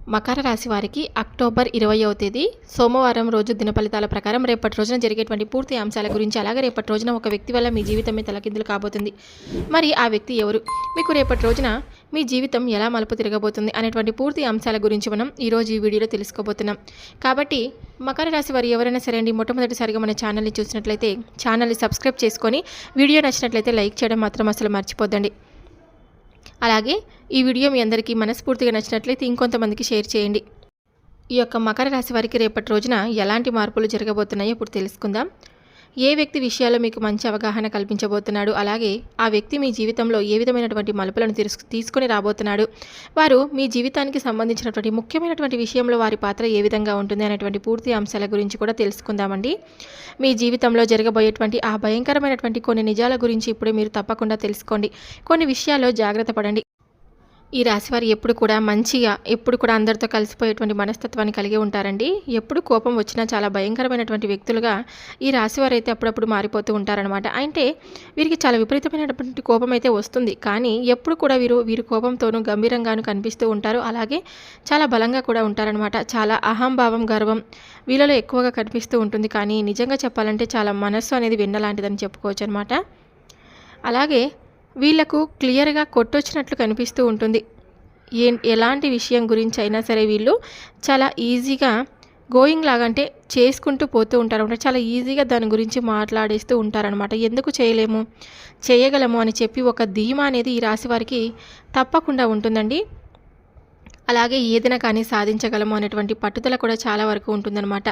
మకర రాశి వారికి అక్టోబర్ ఇరవయవ తేదీ సోమవారం రోజు దిన ఫలితాల ప్రకారం రేపటి రోజున జరిగేటువంటి పూర్తి అంశాల గురించి అలాగే రేపటి రోజున ఒక వ్యక్తి వల్ల మీ జీవితమే తలకిందులు కాబోతుంది. మరి ఆ వ్యక్తి ఎవరు? మీకు రేపటి రోజున మీ జీవితం ఎలా మలుపు తిరగబోతుంది అనేటువంటి పూర్తి అంశాల గురించి మనం ఈరోజు ఈ వీడియోలో తెలుసుకోబోతున్నాం. కాబట్టి మకర రాశి వారు ఎవరైనా సరే అండి మొట్టమొదటిసారిగా మన ఛానల్ని చూసినట్లయితే ఛానల్ని సబ్స్క్రైబ్ చేసుకొని వీడియో నచ్చినట్లయితే లైక్ చేయడం మాత్రం అసలు మర్చిపోద్దండి. అలాగే ఈ వీడియో మీ అందరికీ మనస్ఫూర్తిగా నచ్చినట్లయితే ఇంకొంతమందికి షేర్ చేయండి. ఈ యొక్క మకర రాశి వారికి రేపటి రోజున ఎలాంటి మార్పులు జరగబోతున్నాయో ఇప్పుడు తెలుసుకుందాం. ఏ వ్యక్తి విషయాల్లో మీకు మంచి అవగాహన కల్పించబోతున్నాడు? అలాగే ఆ వ్యక్తి మీ జీవితంలో ఏ విధమైనటువంటి మలుపులను తీసుకుని తీసుకొని రాబోతున్నాడు? వారు మీ జీవితానికి సంబంధించినటువంటి ముఖ్యమైనటువంటి విషయంలో వారి పాత్ర ఏ విధంగా ఉంటుంది అనేటువంటి పూర్తి అంశాల గురించి కూడా తెలుసుకుందామండి. మీ జీవితంలో జరగబోయేటువంటి ఆ భయంకరమైనటువంటి కొన్ని నిజాల గురించి ఇప్పుడే మీరు తప్పకుండా తెలుసుకోండి. కొన్ని విషయాల్లో జాగ్రత్త పడండి. ఈ రాశివారు ఎప్పుడు కూడా మంచిగా ఎప్పుడు కూడా అందరితో కలిసిపోయేటువంటి మనస్తత్వాన్ని కలిగి ఉంటారండి. ఎప్పుడు కోపం వచ్చినా చాలా భయంకరమైనటువంటి వ్యక్తులుగా ఈ రాశివారు అయితే అప్పుడప్పుడు మారిపోతూ ఉంటారనమాట అంటే వీరికి చాలా విపరీతమైనటువంటి కోపం అయితే వస్తుంది. కానీ ఎప్పుడు కూడా వీరు వీరి కోపంతోనూ గంభీరంగాను కనిపిస్తూ ఉంటారు. అలాగే చాలా బలంగా కూడా ఉంటారనమాట చాలా అహంభావం గర్వం వీళ్ళలో ఎక్కువగా కనిపిస్తూ ఉంటుంది. కానీ నిజంగా చెప్పాలంటే చాలా మనస్సు అనేది వెన్నలాంటిదని చెప్పుకోవచ్చు అనమాట అలాగే వీళ్ళకు క్లియర్గా కొట్టొచ్చినట్లు కనిపిస్తూ ఉంటుంది. ఏ ఎలాంటి విషయం గురించి అయినా సరే వీళ్ళు చాలా ఈజీగా గోయింగ్ లాగా అంటే చేసుకుంటూ పోతూ ఉంటారు అంటే చాలా ఈజీగా దాని గురించి మాట్లాడేస్తూ ఉంటారనమాట ఎందుకు చేయలేము? చేయగలము అని చెప్పి ఒక ధీమా అనేది ఈ రాశి వారికి తప్పకుండా ఉంటుందండి. అలాగే ఏదైనా కానీ సాధించగలము అనేటువంటి పట్టుదల కూడా చాలా వరకు ఉంటుందన్నమాట.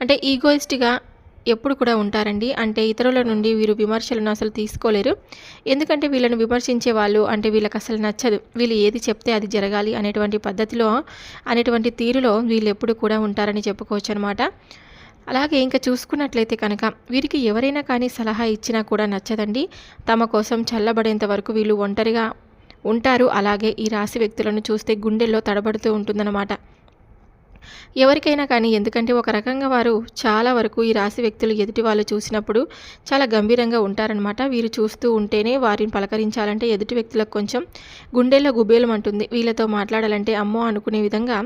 అంటే ఈగోయిస్ట్గా ఎప్పుడు కూడా ఉంటారండి. అంటే ఇతరుల నుండి వీరు విమర్శలను అసలు తీసుకోలేరు. ఎందుకంటే వీళ్ళను విమర్శించే వాళ్ళు అంటే వీళ్ళకి అసలు నచ్చదు. వీళ్ళు ఏది చెప్తే అది జరగాలి అనేటువంటి పద్ధతిలో అనేటువంటి తీరులో వీళ్ళు ఎప్పుడు కూడా ఉంటారని చెప్పుకోవచ్చు అనమాట అలాగే ఇంకా చూసుకున్నట్లయితే కనుక వీరికి ఎవరైనా కానీ సలహా ఇచ్చినా కూడా నచ్చదండి. తమ కోసం చల్లబడేంత వరకు వీళ్ళు ఒంటరిగా ఉంటారు. అలాగే ఈ రాశి వ్యక్తులను చూస్తే గుండెల్లో తడబడుతూ ఉంటుందన్నమాట. ఎవరికైనా కానీ ఎందుకంటే ఒక రకంగా వారు చాలా వరకు ఈ రాశి వ్యక్తులు ఎదుటి వాళ్ళు చూసినప్పుడు చాలా గంభీరంగా ఉంటారనమాట వీరు చూస్తూ ఉంటేనే వారిని పలకరించాలంటే ఎదుటి వ్యక్తులకు కొంచెం గుండెల్లో గుబేలం అంటుంది. వీళ్ళతో మాట్లాడాలంటే అమ్మో అనుకునే విధంగా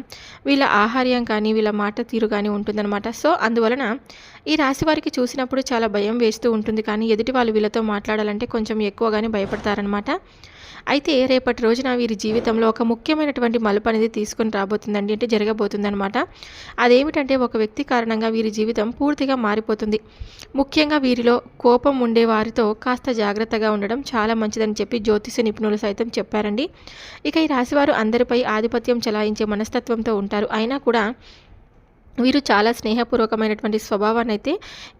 వీళ్ళ ఆహార్యం కానీ వీళ్ళ మాట తీరు కానీ ఉంటుందన్నమాట. సో అందువలన ఈ రాశి వారికి చూసినప్పుడు చాలా భయం వేస్తూ ఉంటుంది. కానీ ఎదుటి వాళ్ళు వీళ్ళతో మాట్లాడాలంటే కొంచెం ఎక్కువగానే భయపడతారనమాట అయితే రేపటి రోజున వీరి జీవితంలో ఒక ముఖ్యమైనటువంటి మలుపు అనేది తీసుకొని రాబోతుందండి అంటే జరగబోతుందనమాట అదేమిటంటే ఒక వ్యక్తి కారణంగా వీరి జీవితం పూర్తిగా మారిపోతుంది. ముఖ్యంగా వీరిలో కోపం ఉండే వారితో కాస్త జాగ్రత్తగా ఉండడం చాలా మంచిదని చెప్పి జ్యోతిష నిపుణులు సైతం చెప్పారండి. ఇక ఈ రాశివారు అందరిపై ఆధిపత్యం చెలాయించే మనస్తత్వంతో ఉంటారు. అయినా కూడా వీరు చాలా స్నేహపూర్వకమైనటువంటి స్వభావాన్ని అయితే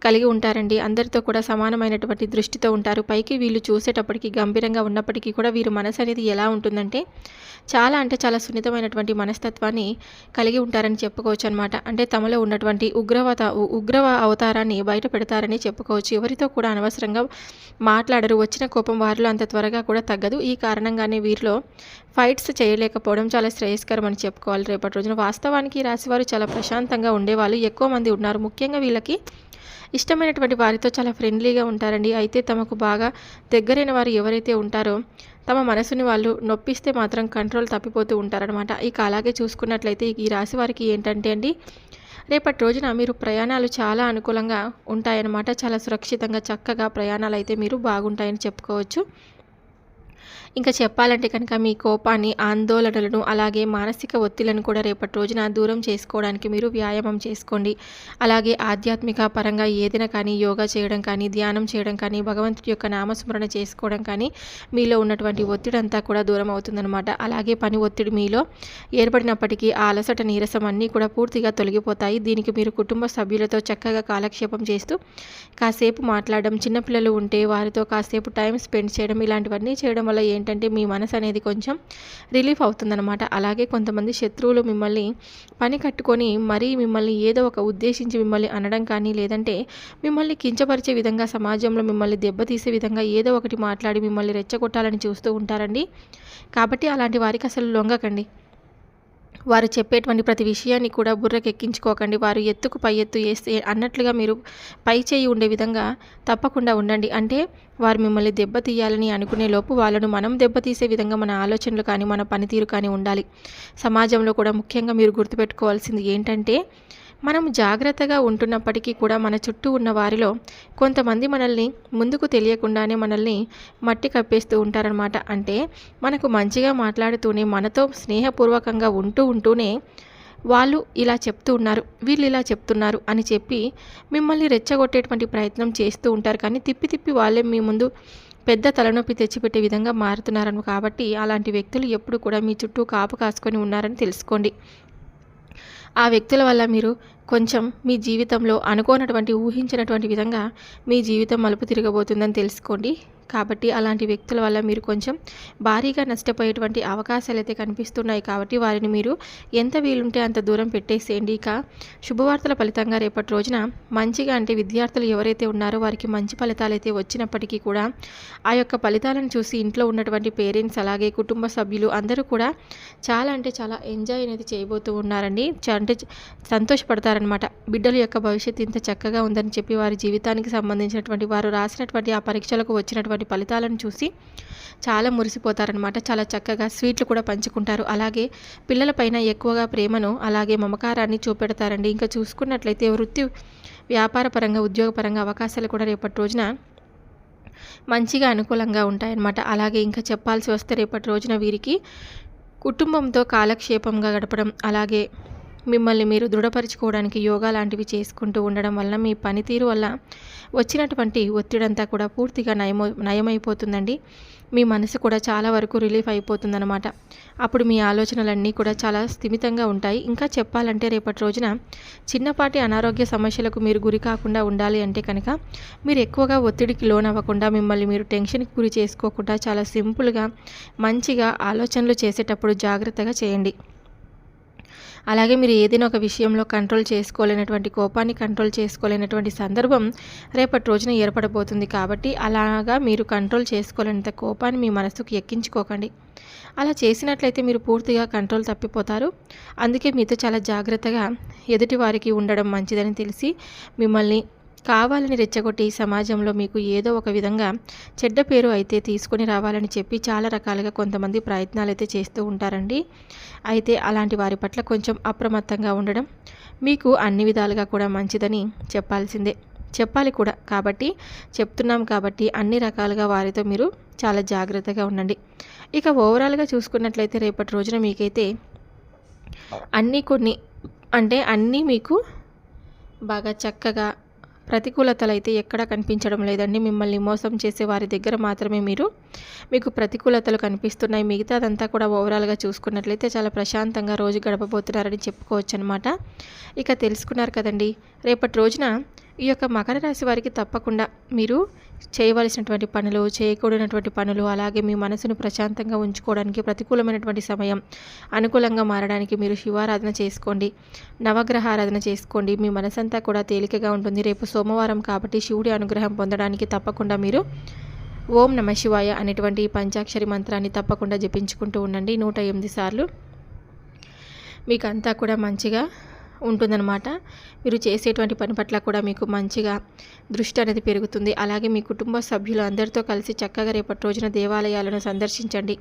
కలిగి ఉంటారండి. అందరితో కూడా సమానమైనటువంటి దృష్టితో ఉంటారు. పైకి వీళ్ళు చూసేటప్పటికి గంభీరంగా ఉన్నప్పటికీ కూడా వీరు మనసు అనేది ఎలా ఉంటుందంటే చాలా అంటే చాలా సున్నితమైనటువంటి మనస్తత్వాన్ని కలిగి ఉంటారని చెప్పుకోవచ్చు అనమాట అంటే తమలో ఉన్నటువంటి ఉగ్రవత ఉగ్రవ అవతారాన్ని బయట పెడతారని చెప్పుకోవచ్చు. ఎవరితో కూడా అనవసరంగా మాట్లాడరు. వచ్చిన కోపం వారిలో అంత త్వరగా కూడా తగ్గదు. ఈ కారణంగానే వీరిలో ఫైట్స్ చేయలేకపోవడం చాలా శ్రేయస్కరం అని చెప్పుకోవాలి రేపటి రోజున. వాస్తవానికి రాశివారు చాలా ప్రశాంతంగా ఉండేవాళ్ళు ఎక్కువ మంది ఉన్నారు. ముఖ్యంగా వీళ్ళకి ఇష్టమైనటువంటి వారితో చాలా ఫ్రెండ్లీగా ఉంటారండి. అయితే తమకు బాగా దగ్గరైన వారు ఎవరైతే ఉంటారో తమ మనసుని వాళ్ళు నొప్పిస్తే మాత్రం కంట్రోల్ తప్పిపోతూ ఉంటారనమాట ఇక అలాగే చూసుకున్నట్లయితే ఈ రాశి వారికి ఏంటంటే అండి రేపటి రోజున మీరు ప్రయాణాలు చాలా అనుకూలంగా ఉంటాయన్నమాట. చాలా సురక్షితంగా చక్కగా ప్రయాణాలు అయితే మీరు బాగుంటాయని చెప్పుకోవచ్చు. ఇంకా చెప్పాలంటే కనుక మీ కోపాన్ని ఆందోళనలను అలాగే మానసిక ఒత్తిళ్ళను కూడా రేపటి రోజున దూరం చేసుకోవడానికి మీరు వ్యాయామం చేసుకోండి. అలాగే ఆధ్యాత్మిక పరంగా ఏదైనా కానీ యోగా చేయడం కానీ ధ్యానం చేయడం కానీ భగవంతుడి యొక్క నామస్మరణ చేసుకోవడం కానీ మీలో ఉన్నటువంటి ఒత్తిడి అంతా కూడా దూరం అవుతుందన్నమాట. అలాగే పని ఒత్తిడి మీలో ఏర్పడినప్పటికీ ఆ అలసట నీరసం అన్నీ కూడా పూర్తిగా తొలగిపోతాయి. దీనికి మీరు కుటుంబ సభ్యులతో చక్కగా కాలక్షేపం చేస్తూ కాసేపు మాట్లాడడం చిన్నపిల్లలు ఉంటే వారితో కాసేపు టైం స్పెండ్ చేయడం ఇలాంటివన్నీ చేయడం వల్ల వల్ల ఏంటంటే మీ మనసు అనేది కొంచెం రిలీఫ్ అవుతుందన్నమాట. అలాగే కొంతమంది శత్రువులు మిమ్మల్ని పని కట్టుకొని మరీ మిమ్మల్ని ఏదో ఒక ఉద్దేశించి మిమ్మల్ని అనడం కానీ లేదంటే మిమ్మల్ని కించపరిచే విధంగా సమాజంలో మిమ్మల్ని దెబ్బతీసే విధంగా ఏదో ఒకటి మాట్లాడి మిమ్మల్ని రెచ్చగొట్టాలని చూస్తూ ఉంటారండి. కాబట్టి అలాంటి వారికి అసలు లొంగకండి. వారు చెప్పేటువంటి ప్రతి విషయాన్ని కూడా బుర్రకెక్కించుకోకండి. వారు ఎత్తుకు పై ఎత్తు వేస్తే అన్నట్లుగా మీరు పై చేయి ఉండే విధంగా తప్పకుండా ఉండండి. అంటే వారు మిమ్మల్ని దెబ్బతీయాలని అనుకునే లోపు వాళ్ళను మనం దెబ్బతీసే విధంగా మన ఆలోచనలు కానీ మన పనితీరు కానీ ఉండాలి. సమాజంలో కూడా ముఖ్యంగా మీరు గుర్తుపెట్టుకోవాల్సింది ఏంటంటే మనం జాగ్రత్తగా ఉంటున్నప్పటికీ కూడా మన చుట్టూ ఉన్న వారిలో కొంతమంది మనల్ని ముందుకు తెలియకుండానే మనల్ని మట్టి కప్పేస్తూ ఉంటారనమాట అంటే మనకు మంచిగా మాట్లాడుతూనే మనతో స్నేహపూర్వకంగా ఉంటూ ఉంటూనే వాళ్ళు ఇలా చెప్తూ ఉన్నారు వీళ్ళు ఇలా చెప్తున్నారు అని చెప్పి మిమ్మల్ని రెచ్చగొట్టేటువంటి ప్రయత్నం చేస్తూ ఉంటారు. కానీ తిప్పి తిప్పి వాళ్ళే మీ ముందు పెద్ద తలనొప్పి తెచ్చిపెట్టే విధంగా మారుతున్నారను. కాబట్టి అలాంటి వ్యక్తులు ఎప్పుడు కూడా మీ చుట్టూ కాపు కాసుకొని ఉన్నారని తెలుసుకోండి. ఆ వ్యక్తుల వల్ల మీరు కొంచెం మీ జీవితంలో అనుకోనటువంటి ఊహించినటువంటి విధంగా మీ జీవితం మలుపు తిరగబోతుందని తెలుసుకోండి. కాబట్టి అలాంటి వ్యక్తుల వల్ల మీరు కొంచెం భారీగా నష్టపోయేటువంటి అవకాశాలు అయితే కనిపిస్తున్నాయి కాబట్టి వారిని మీరు ఎంత వీలుంటే అంత దూరం పెట్టేసేయండి. ఇక శుభవార్తల ఫలితంగా రేపటి రోజున మంచిగా అంటే విద్యార్థులు ఎవరైతే ఉన్నారో వారికి మంచి ఫలితాలు అయితే వచ్చినప్పటికీ కూడా ఆ యొక్క ఫలితాలను చూసి ఇంట్లో ఉన్నటువంటి పేరెంట్స్ అలాగే కుటుంబ సభ్యులు అందరూ కూడా చాలా అంటే చాలా ఎంజాయ్ అనేది చేయబోతూ ఉన్నారండి. అంటే సంతోషపడతారనమాట బిడ్డల యొక్క భవిష్యత్తు ఇంత చక్కగా ఉందని చెప్పి వారి జీవితానికి సంబంధించినటువంటి వారు రాసినటువంటి ఆ పరీక్షలకు వచ్చినటువంటి వాటి ఫలితాలను చూసి చాలా మురిసిపోతారనమాట చాలా చక్కగా స్వీట్లు కూడా పంచుకుంటారు. అలాగే పిల్లలపైన ఎక్కువగా ప్రేమను అలాగే మమకారాన్ని చూపెడతారండి. ఇంకా చూసుకున్నట్లయితే వృత్తి వ్యాపారపరంగా ఉద్యోగపరంగా అవకాశాలు కూడా రేపటి రోజున మంచిగా అనుకూలంగా ఉంటాయన్నమాట. అలాగే ఇంకా చెప్పాల్సి వస్తే రేపటి రోజున వీరికి కుటుంబంతో కాలక్షేపంగా గడపడం అలాగే మిమ్మల్ని మీరు దృఢపరచుకోవడానికి యోగా లాంటివి చేసుకుంటూ ఉండడం వల్ల మీ పనితీరు వల్ల వచ్చినటువంటి ఒత్తిడంతా కూడా పూర్తిగా నయమో నయమైపోతుందండి. మీ మనసు కూడా చాలా వరకు రిలీఫ్ అయిపోతుందన్నమాట. అప్పుడు మీ ఆలోచనలన్నీ కూడా చాలా స్థిమితంగా ఉంటాయి. ఇంకా చెప్పాలంటే రేపటి రోజున చిన్నపాటి అనారోగ్య సమస్యలకు మీరు గురి కాకుండా ఉండాలి అంటే కనుక మీరు ఎక్కువగా ఒత్తిడికి లోనవ్వకుండా మిమ్మల్ని మీరు టెన్షన్కి గురి చేసుకోకుండా చాలా సింపుల్గా మంచిగా ఆలోచనలు చేసేటప్పుడు జాగ్రత్తగా చేయండి. అలాగే మీరు ఏదైనా ఒక విషయంలో కంట్రోల్ చేసుకోలేనటువంటి కోపాన్ని కంట్రోల్ చేసుకోలేనటువంటి సందర్భం రేపటి రోజున ఏర్పడబోతుంది కాబట్టి అలాగా మీరు కంట్రోల్ చేసుకోలేనంత కోపాన్ని మీ మనసుకు ఎక్కించుకోకండి. అలా చేసినట్లయితే మీరు పూర్తిగా కంట్రోల్ తప్పిపోతారు. అందుకే మీతో చాలా జాగ్రత్తగా ఎదుటి వారికి ఉండడం మంచిదని తెలిసి మిమ్మల్ని కావాలని రెచ్చగొట్టి సమాజంలో మీకు ఏదో ఒక విధంగా చెడ్డ పేరు అయితే తీసుకొని రావాలని చెప్పి చాలా రకాలుగా కొంతమంది ప్రయత్నాలు అయితే చేస్తూ ఉంటారండి. అయితే అలాంటి వారి పట్ల కొంచెం అప్రమత్తంగా ఉండడం మీకు అన్ని విధాలుగా కూడా మంచిదని చెప్పాల్సిందే. చెప్పాలి కూడా. కాబట్టి చెప్తున్నాం కాబట్టి అన్ని రకాలుగా వారితో మీరు చాలా జాగ్రత్తగా ఉండండి. ఇక ఓవరాల్గా చూసుకున్నట్లయితే రేపటి రోజున మీకైతే అన్నీ కొన్ని అంటే అన్నీ మీకు బాగా చక్కగా ప్రతికూలతలు అయితే ఎక్కడా కనిపించడం లేదండి. మిమ్మల్ని మోసం చేసే వారి దగ్గర మాత్రమే మీరు మీకు ప్రతికూలతలు కనిపిస్తున్నాయి. మిగతా అదంతా కూడా ఓవరాల్గా చూసుకున్నట్లయితే చాలా ప్రశాంతంగా రోజు గడపబోతున్నారని చెప్పుకోవచ్చు అనమాట ఇక తెలుసుకున్నారు కదండి. రేపటి రోజున ఈ యొక్క మకర రాశి వారికి తప్పకుండా మీరు చేయవలసినటువంటి పనులు చేయకూడనటువంటి పనులు అలాగే మీ మనసును ప్రశాంతంగా ఉంచుకోవడానికి ప్రతికూలమైనటువంటి సమయం అనుకూలంగా మారడానికి మీరు శివారాధన చేసుకోండి నవగ్రహ ఆరాధన చేసుకోండి. మీ మనసంతా కూడా తేలికగా ఉంటుంది. రేపు సోమవారం కాబట్టి శివుడి అనుగ్రహం పొందడానికి తప్పకుండా మీరు ఓం నమ శివాయ అనేటువంటి పంచాక్షరి మంత్రాన్ని తప్పకుండా జపించుకుంటూ ఉండండి. నూట ఎనిమిది సార్లు మీకు అంతా కూడా మంచిగా ఉంటుందన్నమాట. మీరు చేసేటువంటి పని పట్ల కూడా మీకు మంచిగా దృష్టి అనేది పెరుగుతుంది. అలాగే మీ కుటుంబ సభ్యులు అందరితో కలిసి చక్కగా రేపటి రోజున దేవాలయాలను సందర్శించండి.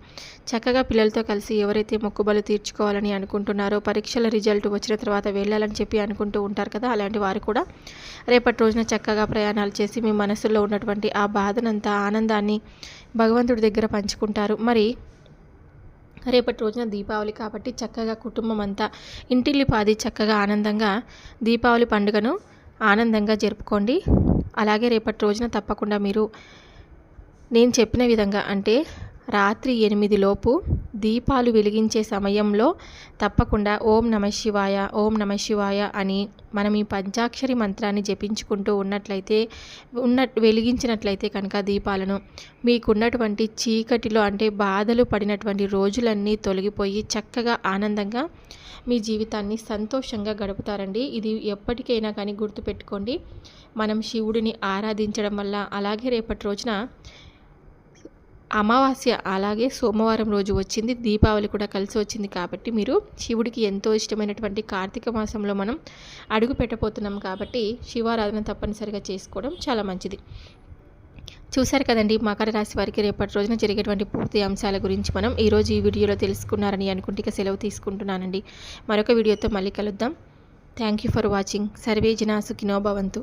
చక్కగా పిల్లలతో కలిసి ఎవరైతే మొక్కుబలు తీర్చుకోవాలని అనుకుంటున్నారో పరీక్షల రిజల్ట్ వచ్చిన తర్వాత వెళ్ళాలని చెప్పి అనుకుంటూ ఉంటారు కదా అలాంటి వారు కూడా రేపటి రోజున చక్కగా ప్రయాణాలు చేసి మీ మనసులో ఉన్నటువంటి ఆ బాధనంతా ఆనందాన్ని భగవంతుడి దగ్గర పంచుకుంటారు. మరి రేపటి రోజున దీపావళి కాబట్టి చక్కగా కుటుంబం అంతా ఇంటిల్లిపాది చక్కగా ఆనందంగా దీపావళి పండుగను ఆనందంగా జరుపుకోండి. అలాగే రేపటి రోజున తప్పకుండా మీరు నేను చెప్పిన విధంగా అంటే రాత్రి ఎనిమిది లోపు దీపాలు వెలిగించే సమయంలో తప్పకుండా ఓం నమ శివాయ ఓం నమ శివాయ అని మనం ఈ పంచాక్షరి మంత్రాన్ని జపించుకుంటూ ఉన్నట్లయితే ఉన్న వెలిగించినట్లయితే కనుక దీపాలను మీకున్నటువంటి చీకటిలో అంటే బాధలు పడినటువంటి రోజులన్నీ తొలగిపోయి చక్కగా ఆనందంగా మీ జీవితాన్ని సంతోషంగా గడుపుతారండి. ఇది ఎప్పటికైనా కానీ గుర్తుపెట్టుకోండి. మనం శివుడిని ఆరాధించడం వల్ల అలాగే రేపటి రోజున అమావాస్య అలాగే సోమవారం రోజు వచ్చింది దీపావళి కూడా కలిసి వచ్చింది కాబట్టి మీరు శివుడికి ఎంతో ఇష్టమైనటువంటి కార్తీక మాసంలో మనం అడుగు పెట్టబోతున్నాం కాబట్టి శివారాధన తప్పనిసరిగా చేసుకోవడం చాలా మంచిది. చూశారు కదండి మకర రాశి వారికి రేపటి రోజున జరిగేటువంటి పూర్తి అంశాల గురించి మనం ఈరోజు ఈ వీడియోలో తెలుసుకున్నారని అనుకుంటే ఇక సెలవు తీసుకుంటున్నానండి. మరొక వీడియోతో మళ్ళీ కలుద్దాం. థ్యాంక్ యూ ఫర్ వాచింగ్ సర్వే జనా సుఖినో భవంతు.